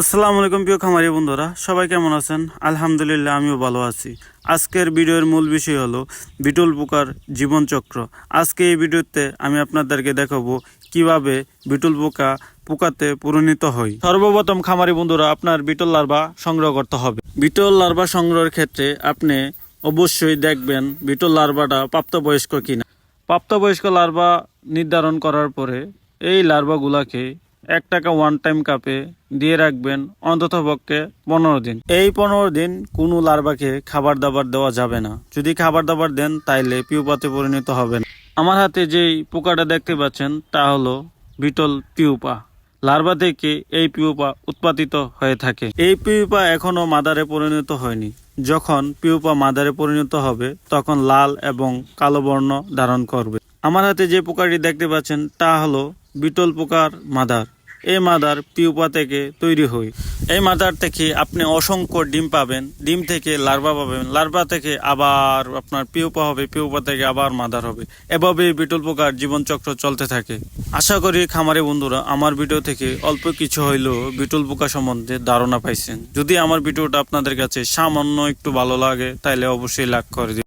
আসসালামু আলাইকুম প্রিয় খামারি বন্ধুরা, সবাই কেমন আছেন? আলহামদুলিল্লাহ, আমিও ভালো আছি। আজকের ভিডিওর মূল বিষয় হলো বিটল পোকার জীবনচক্র আজকে এই ভিডিওতে আমি আপনাদেরকে দেখাবো কীভাবে বিটল পোকা পোকাতে পরিণত হয়। সর্বপ্রথম খামারি বন্ধুরা, আপনার বিটল লার্ভা সংগ্রহ করতে হবে। বিটল লার্ভা সংগ্রহের ক্ষেত্রে আপনি অবশ্যই দেখবেন বিটল লার্ভাটা প্রাপ্তবয়স্ক কিনা। প্রাপ্তবয়স্ক লার্ভা নির্ধারণ করার পরে এই লার্ভাগুলাকে এক টাকা ওয়ান টাইম কাপে দিয়ে রাখবেন অন্তত পক্ষে পনেরো দিন। এই পনেরো দিন কোনো লার্ভাকে খাবার দাবার দেওয়া যাবে না। যদি খাবার দাবার দেন, তাইলে পিউপাতে পরিণত হবে না। আমার হাতে যেই পোকাটা দেখতে পাচ্ছেন, তা হলো বিটল পিউপা। লার্ভা থেকে এই পিউপা উৎপাদিত হয়ে থাকে। এই পিউপা এখনও মাদারে পরিণত হয়নি। যখন পিউপা মাদারে পরিণত হবে, তখন লাল এবং কালো বর্ণ ধারণ করবে। আমার হাতে যে পোকাটি দেখতে পাচ্ছেন, তা হলো বিটল পোকার মাদার। এই মাদার পিউপা থেকে তৈরি হয় এই মাদার থেকে আপনি অসংখ্য ডিম পাবেন, ডিম থেকে লার্ভা পাবেন, লার্ভা থেকে আবার আপনার পিউপা হবে, পিউপা থেকে আবার মাদার হবে। এভাবে বিটল পোকার জীবনচক্র চলতে থাকে। আশা করি খামারে বন্ধুরা, আমার ভিডিও থেকে অল্প কিছু হইলেও বিটল পোকা সম্বন্ধে ধারণা পাইছেন। যদি আমার ভিডিওটা আপনাদের কাছে সামান্য একটু ভালো লাগে তাহলে অবশ্যই লাইক করে দিন